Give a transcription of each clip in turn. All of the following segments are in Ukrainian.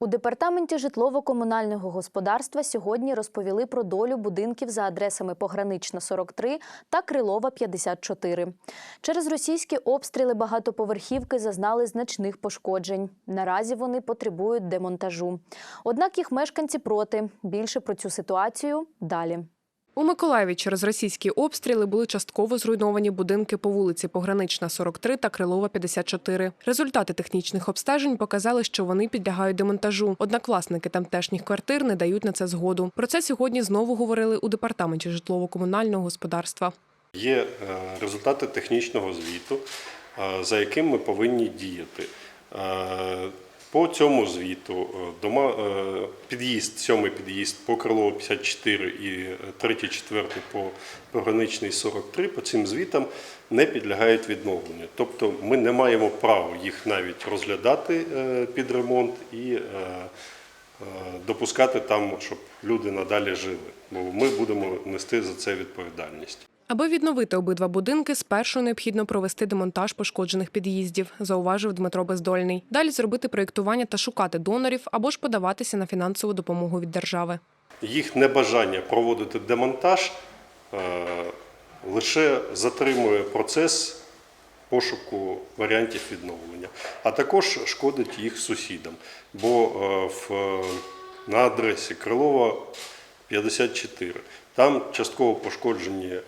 У департаменті житлово-комунального господарства сьогодні розповіли про долю будинків за адресами Погранична 43 та Крилова 54. Через російські обстріли багатоповерхівки зазнали значних пошкоджень. Наразі вони потребують демонтажу. Однак їх мешканці проти. Більше про цю ситуацію далі. У Миколаєві через російські обстріли були частково зруйновані будинки по вулиці Погранична 43 та Крилова 54. Результати технічних обстежень показали, що вони підлягають демонтажу. Однак власники тамтешніх квартир не дають на це згоду. Про це сьогодні знову говорили у департаменті житлово-комунального господарства. Є е, результати технічного звіту, е, за яким ми повинні діяти. По цьому звіту е, дома, е, під'їзд, сьомий під'їзд по Крилово 54 і е, третій, четвертий по Пограничний 43, по цим звітам не підлягають відновленню. Тобто ми не маємо права їх навіть розглядати під ремонт і допускати там, щоб люди надалі жили. Бо ми будемо нести за це відповідальність. Аби відновити обидва будинки, спершу необхідно провести демонтаж пошкоджених під'їздів, зауважив Дмитро Бездольний. Далі зробити проєктування та шукати донорів або ж подаватися на фінансову допомогу від держави. Їх небажання проводити демонтаж е, лише затримує процес пошуку варіантів відновлення, а також шкодить їх сусідам. Бо е, в, на адресі Крилова 54 там частково пошкоджені е,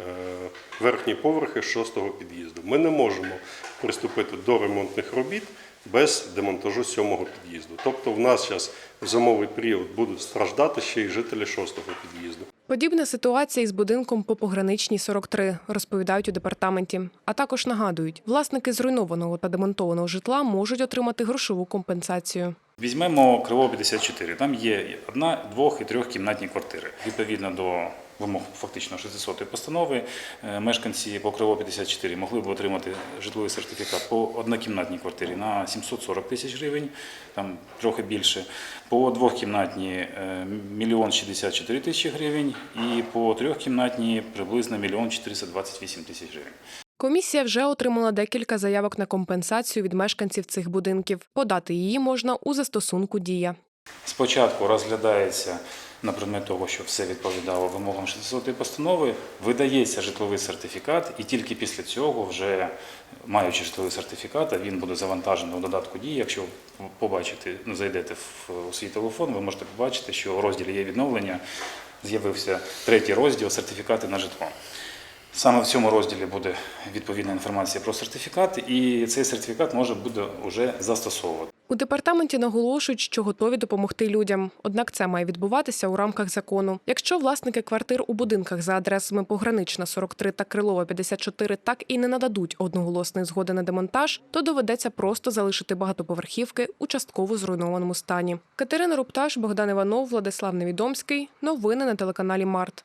верхні поверхи шостого під'їзду. Ми не можемо приступити до ремонтних робіт без демонтажу сьомого під'їзду. Тобто в нас зараз в зимовий період будуть страждати ще й жителі шостого під'їзду. Подібна ситуація із будинком по пограничній 43, розповідають у департаменті. А також нагадують, власники зруйнованого та демонтованого житла можуть отримати грошову компенсацію. Візьмемо Кривого 54. Там є одна, двох і трьохкімнатні квартири. Відповідно до вимог фактично 600 постанови, е, мешканці по Кривого 54 могли б отримати житловий сертифікат по однокімнатній квартирі на 740 тисяч гривень, там трохи більше. По двохкімнатній е, мільйон 64 тисячі гривень і по трьохкімнатній приблизно мільйон 428 тисяч гривень. Комісія вже отримала декілька заявок на компенсацію від мешканців цих будинків. Подати її можна у застосунку Дія. Спочатку розглядається на предмет того, що все відповідало вимогам 600 постанови, видається житловий сертифікат, і тільки після цього, вже маючи житловий сертифікат, він буде завантажений у додатку дії. Якщо побачите, ну, зайдете в свій телефон, ви можете побачити, що у розділі є відновлення, з'явився третій розділ сертифікати на житло. Саме в цьому розділі буде відповідна інформація про сертифікат, і цей сертифікат може буде вже застосовувати. У департаменті наголошують, що готові допомогти людям. Однак це має відбуватися у рамках закону. Якщо власники квартир у будинках за адресами Погранична 43 та Крилова 54 так і не нададуть одноголосної згоди на демонтаж, то доведеться просто залишити багатоповерхівки у частково зруйнованому стані. Катерина Рупташ, Богдан Іванов, Владислав Невідомський. Новини на телеканалі Март.